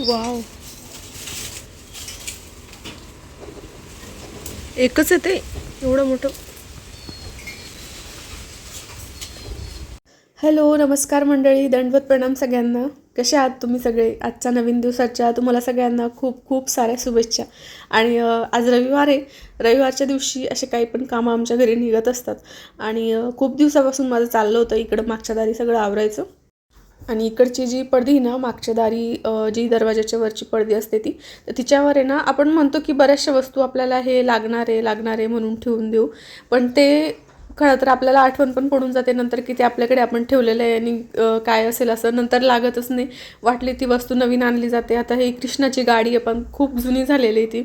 Wow. एकच आहे ते एवढं मोठं. हॅलो नमस्कार मंडळी दंडवत प्रणाम सगळ्यांना. कसे आहात तुम्ही सगळे? आजच्या नवीन दिवसाच्या तुम्हाला सगळ्यांना खूप खूप साऱ्या शुभेच्छा. आणि आज रविवार आहे. रविवारच्या दिवशी असे काही पण कामं आमच्या घरी निघत असतात. आणि खूप दिवसापासून माझं चाललं होतं इकडं मागच्या दारी सगळं आवरायचं. आणि इकडची जी पडदी ना मागच्या दारी जी दरवाजाच्या वरची पडदी असते ती तर तिच्यावर आहे ना आपण म्हणतो की बऱ्याचशा वस्तू आपल्याला हे लागणार आहे लागणार आहे म्हणून ठेवून देऊ. पण ते खरं तर आपल्याला आठवण पण पडून जाते नंतर की ते आपल्याकडे आपण ठेवलेलं आहे आणि काय असेल असं नंतर लागतच नाही. वाटली ती वस्तू नवीन आणली जाते. आता ही कृष्णाची गाडी आहे पण खूप जुनी झालेली आहे ती.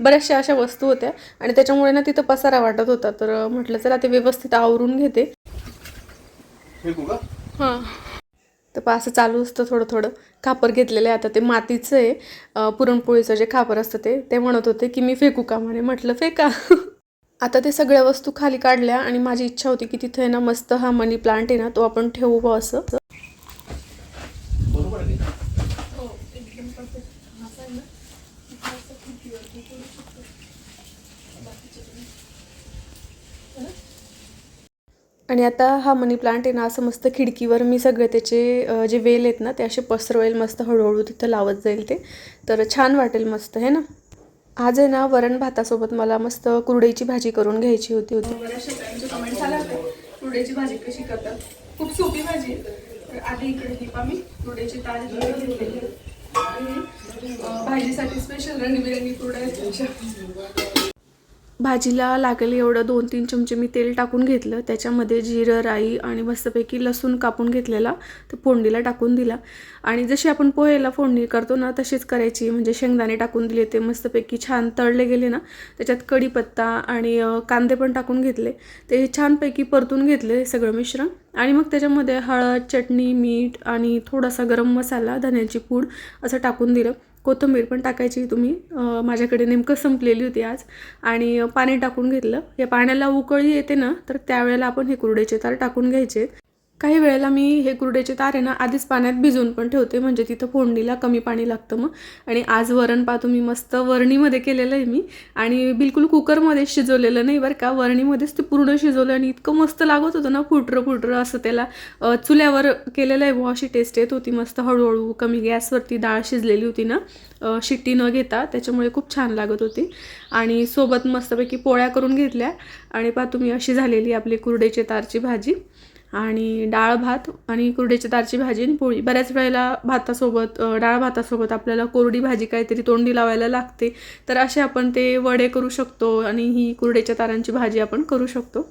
बऱ्याचशा अशा वस्तू होत्या आणि त्याच्यामुळे ना तिथं पसारा वाटत होता. तर म्हटलं चला ते व्यवस्थित आवरून घेते. हां. तर पहा असं चालू असतं थोडं थोडं. खापर घेतलेलं आहे आता ते मातीचं आहे. पुरणपोळीचं जे खापर असतं ते ते म्हणत होते की मी फेकू का म्हणे? म्हटलं फेका. आता ते सगळ्या वस्तू खाली काढल्या आणि माझी इच्छा होती की तिथे ना मस्त हा मनी प्लांट आहे ना तो आपण ठेवू बा असं बरोबर आहे आणि आता हा मनी प्लांट आहे ना असं मस्त खिडकीवर मी सगळे त्याचे जे वेल आहेत ना ते असे पसरवेल मस्त हळूहळू तिथं लावत जाईल ते. तर छान वाटेल मस्त आहे ना? आज आहे ना वरण भातासोबत मला मस्त कुरडईची भाजी करून घ्यायची होती होती. बऱ्याचशा कमेंट्स आल्या कुरडईची भाजी कशी करतात? खूप सोपी भाजी आहे. आधी इकडे ही मी कुरडईची ताजी घेतलेली आणि भाजीसाठी स्पेशल रंगीबिरंगी कुरड्या आहेत भाजीला लागेल एवढं दोन तीन चमचे मी तेल टाकून घेतलं. त्याच्यामध्ये जिरं राई आणि मस्तपैकी लसूण कापून घेतलेला. तर फोडणीला टाकून दिला. आणि जशी आपण पोहेला फोडणी करतो ना तशीच करायची. म्हणजे शेंगदाणे टाकून दिले ते मस्तपैकी छान तळले गेले ना. त्याच्यात कढीपत्ता आणि कांदे पण टाकून घेतले. ते छानपैकी परतून घेतले सगळं मिश्रण. आणि मग त्याच्यामध्ये हळद चटणी मीठ आणि थोडासा गरम मसाला धन्याची पूड असं टाकून दिलं. कोथिंबीर पण टाकायची तुम्ही. माझ्याकडे नेमकं संपलेली होती आज. आणि पाणी टाकून घेतलं. या पाण्याला उकळी येते ना तर त्यावेळेला आपण हे कुरडेचे तार टाकून घ्यायचे. काही वेळेला मी हे कुरड्याचे तार आहे ना आधीच पाण्यात भिजवून पण ठेवते. म्हणजे तिथं फोडणीला कमी पाणी लागतं मग. आणि आज वरण पाहतो मी मस्त वरणीमध्ये केलेलं आहे मी. आणि बिलकुल कुकरमध्ये शिजवलेलं नाही बरं का. वरणीमध्येच ते पूर्ण शिजवलं आणि इतकं मस्त लागत होतं ना फुटरं फुटरं असं त्याला. चुल्यावर केलेलं आहे बुवा अशी टेस्ट येत होती मस्त. हळूहळू कमी गॅसवरती डाळ शिजलेली होती ना. शिट्टी न घेता. त्याच्यामुळे खूप छान लागत होती. आणि सोबत मस्तपैकी पोळ्या करून घेतल्या. आणि पहा तुम्ही अशी झालेली आपली कुरडईची तारची भाजी. आणि डाळ भात आणि कुरडईची तारची भाजी आणि पोळी. बऱ्याच वेळेला भातासोबत डाळ भातासोबत आपल्याला कोरडी भाजी काहीतरी तोंडी लावायला लागते. तर असे आपण ते वडे करू शकतो आणि ही कुरड्याच्या तारांची भाजी आपण करू शकतो.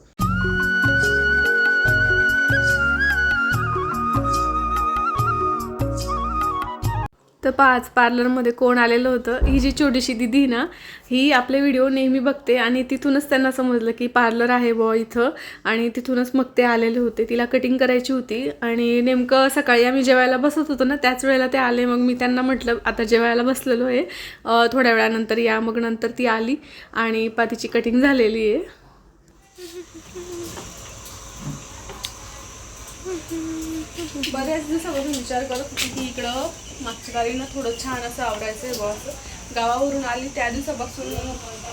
तर पाच पार्लरमध्ये कोण आलेलं होतं ही जी छोटीशी दिदी ना ही आपले व्हिडिओ नेहमी बघते आणि तिथूनच त्यांना समजलं की पार्लर आहे बॉ इथं आणि तिथूनच मग ते आलेले होते. तिला कटिंग करायची होती आणि नेमकं सकाळी आम्ही जेवायला बसत होतो ना त्याच वेळेला ते आले. मग मी त्यांना म्हटलं आता जेवायला बसलेलो आहे. थोड्या वेळानंतर या. मग नंतर ती आली आणि पा तिची कटिंग झालेली आहे. बऱ्याच दिवसापासून विचार करत होती की इकडं मागच्या गाडीनं थोडं छान असं आवडायचं आहे बुवा असं. गावावरून आली त्या दिवसापासून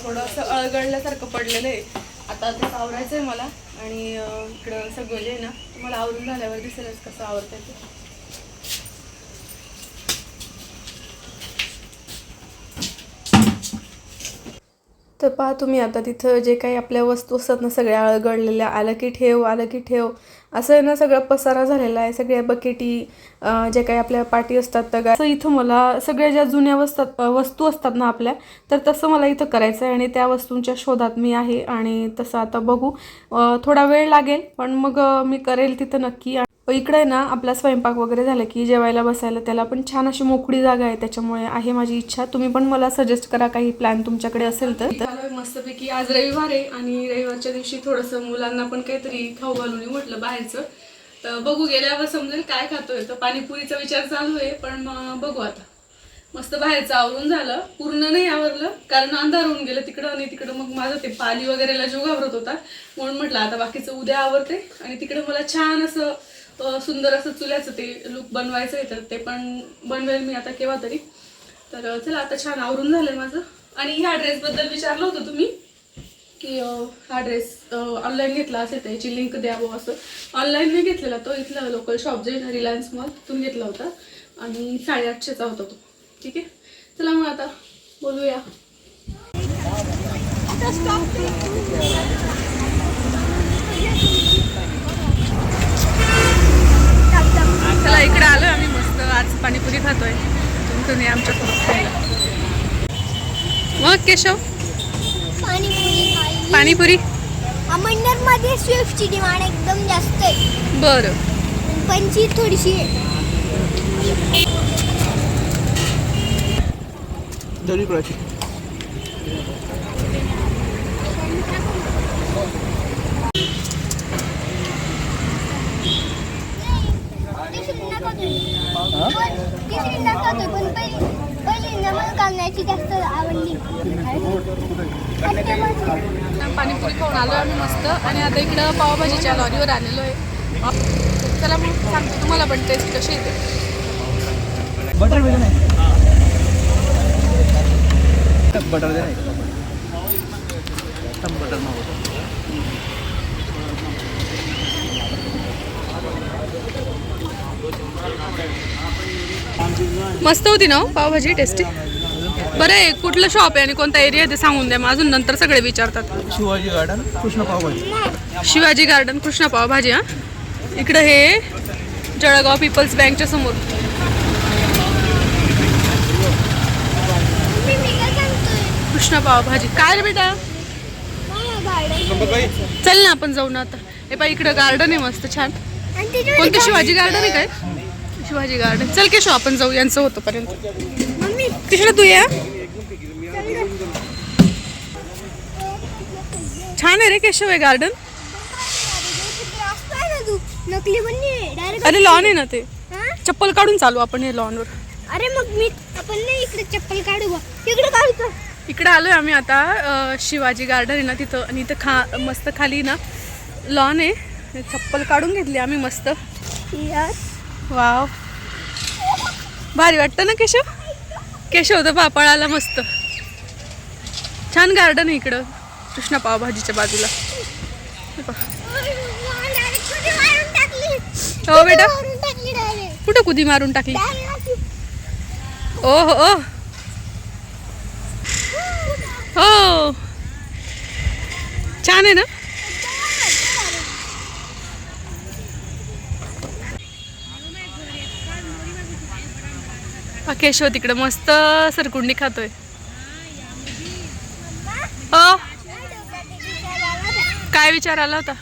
थोडं असं अळगडल्यासारखं पडलेलं आहे. आता तसं आवडायचं आहे मला आणि इकडं सगळं जे आहे ना तुम्हाला आवरून झाल्यावर दिसेलच कसं आवडतं ते. तर पहा तुम्ही आता तिथं जे काही आपल्या वस्तू असतात ना सगळ्या अळगडलेल्या आलं की ठेव आलं की ठेव असं आहे ना सगळा पसारा झालेला आहे सगळ्या बकेटी ज्या जे काही आपल्या पाटी असतात तर असं इथं मला सगळ्या ज्या जुन्या वस्तात वस्तू असतात ना आपल्या तर तसं मला इथं करायचं आहे आणि त्या वस्तूंच्या शोधात मी आहे आणि तसं आता बघू. थोडा वेळ लागेल पण मग मी करेल तिथं नक्की. इकडे आहे ना आपला स्वयंपाक वगैरे झाला की जेवायला बसायला त्याला पण छान अशी मोकळी जागा आहे त्याच्यामुळे आहे माझी इच्छा. तुम्ही पण मला सजेस्ट करा काही प्लॅन तुमच्याकडे असेल तर. मस्तपैकी. आज रविवार आहे आणि रविवारच्या दिवशी थोडंसं मुलांना पण काहीतरी खाऊ घालून म्हटलं बाहेरचं. तर बघू गेल्यावर समजेल काय खातोय. तर पाणीपुरीचा विचार चालू आहे पण मग बघू आता. मस्त बाहेरचं आवरून झालं. पूर्ण नाही आवरलं कारण अंधार होऊन गेलं तिकडं आणि तिकडं. मग माझं ते पाली वगैरेला जो घाबरत होता म्हणून म्हटलं आता बाकीचं उद्या आवरते. आणि तिकडं मला छान असं सुंदर असं चुल्याचं ते लुक बनवायचं आहे तर ते पण बनवेल मी आता केव्हा तरी. तर चला आता छान आवरून झालंय माझं. आणि ह्या ड्रेसबद्दल विचारलं होतं तुम्ही की हा ड्रेस ऑनलाईन घेतला असेल त्याची लिंक द्यावं असं. ऑनलाईन नाही घेतलेला तो इथला लोकल शॉप जे रिलायन्स मॉल तिथून घेतला होता. आणि साडेआठशेचा होता तो. ठीक आहे? चला मग आता बोलूया. चला इकडे आलोय आम्ही मस्त. आज पाणीपुरी खातोय. तुम्ही तुम्ही आमच्या खायला. मग केशव? पाणीपुरी पाणीपुरी? मध्ये स्विफ्टची डिमांड एकदम जास्त आहे. बरं. पंची थोडीशी आहे. दोन्ही कडची तिसरी दाखवतोय. पण तिसरी दाखवतोय, पण पहिली पहिल्यांदा मला कांद्याची जास्त आवडली आणि ते म्हणजे- पाणीपुरी खाऊन आलो आम्ही मस्त. आणि आता इकडं पावभाजीच्या लॉरीवर आलेलो आहे. चला मग सांगतो तुम्हाला पण टेस्ट कशी येते. बटर बटर दे नाही. बटर मस्त होती ना हो? पावभाजी टेस्टी बरं आहे कुठलं शॉप आहे आणि कोणता एरिया आहे ते सांगून द्या मग. अजून नंतर सगळे विचारतात. शिवाजी गार्डन कृष्ण पावभाजी. शिवाजी गार्डन कृष्णा पावभाजी हा? इकडं हे जळगाव पीपल्स बँकच्या समोर. कृष्णा पावभाजी. काय रे बेटा? चल ना आपण जाऊ ना आता. हे पा इकडं गार्डन आहे मस्त छान. कोणतं शिवाजी गार्डन आहे काय? शिवाजी गार्डन चल केशव आपण जाऊ यांचं होतं पर्यंत. मम्मी कृष्णा तू या? छान आहे रे केशव आहे गार्डन नकली डायरेक्ट अरे लॉन आहे ना ते. चप्पल काढून चालू आपण हे लॉनवर अरे मग मी आपण नाही इकडे चप्पल काढू बा. इकडे काढू तर इकडे आलोय आम्ही आता अं, शिवाजी गार्डन आहे ना तिथं. आणि इथं खा मस्त खाली ना लॉन आहे. हे चप्पल काढून घेतली आम्ही मस्त. यार. वाव. भारी वाटतं ना केशव? केशव तर पापळाला मस्त. छान गार्डन आहे इकडं. कृष्णा पावभाजीच्या बाजूला. हो बेटा. कुठं कुदी मारून टाकली? ओ हो ओ. हो. छान आहे ना? हा केशव तिकडे मस्त सरकुंडी खातोय. हो काय विचार आला होता?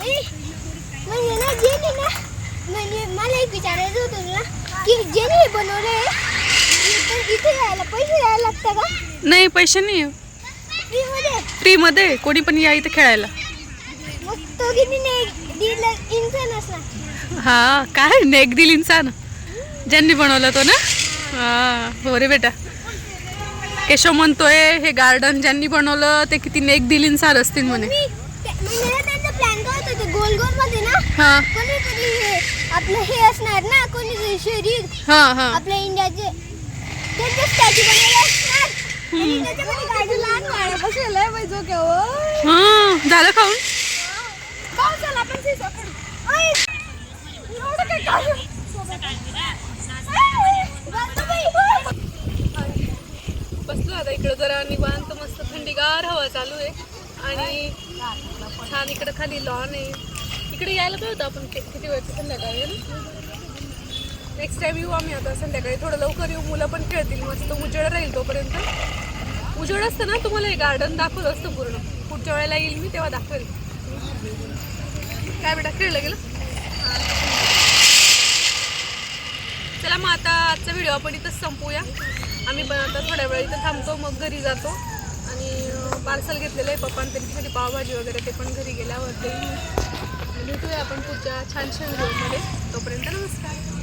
म्हणजे ना जेने ना म्हणजे मला एक विचारायचं होतं ना की जेने हे बनवलंय? तर इथे यायला पैसे द्यायला लागतं का? नाही पैसे नाही फ्रीमध्ये? फ्रीमध्ये? कोणी पण या इथे खेळायला. मग तो किती हा काय? नेक दिल इन्सान. ज्यांनी बनवलं तो ना? हा हो रे बेटा. केशव म्हणतोय हे गार्डन ज्यांनी बनवलं ते किती नेक दिल इन्सान असतील म्हणे. म्हणजे ना त्यांचा प्लॅन काय होतं ते गोल गोलमध्ये ना हा. कोणीतरी हे आपलं हे असणार ना कोणीतरी शरीर हा हा. आपल्या इंडियाचे त्यांचे स्टॅच्यू बनवले असणार. आणि त्याच्यामध्ये गाडी लहान गाड्या बसवलंय पाहिजे केवळ हा झालं खाऊन? आपण! एवढं काय? बसलो. आता इकडं जरा निवांत मस्त थंडीगार हवा चालू आहे. आणि छान इकडं खाली लॉन आहे. इकडे यायला पाहिजे होतं आपण? किती वेळचं? संध्याकाळी नेक्स्ट टाइम येऊ आम्ही आता संध्याकाळी. थोडं लवकर येऊ. मुलं पण खेळतील. मस्त उजेड राहील तोपर्यंत. उजेड असतं ना तुम्हाला हे गार्डन दाखवलं असतं पूर्ण. पुढच्या वेळेला येईल मी तेव्हा दाखवेल. काय बेटा खेळलं गेलं? चला मग आता आजचा व्हिडिओ आपण इथंच संपूया. आम्ही पण आता थोड्या वेळ इथं थांबतो मग घरी जातो. आणि पार्सल घेतलेलं आहे पप्पांनी त्यांच्यासाठी पावभाजी वगैरे ते पण घरी गेल्यावर ते भेटूया आपण पुढच्या छानशा व्हिडिओमध्ये. तोपर्यंत नमस्कार.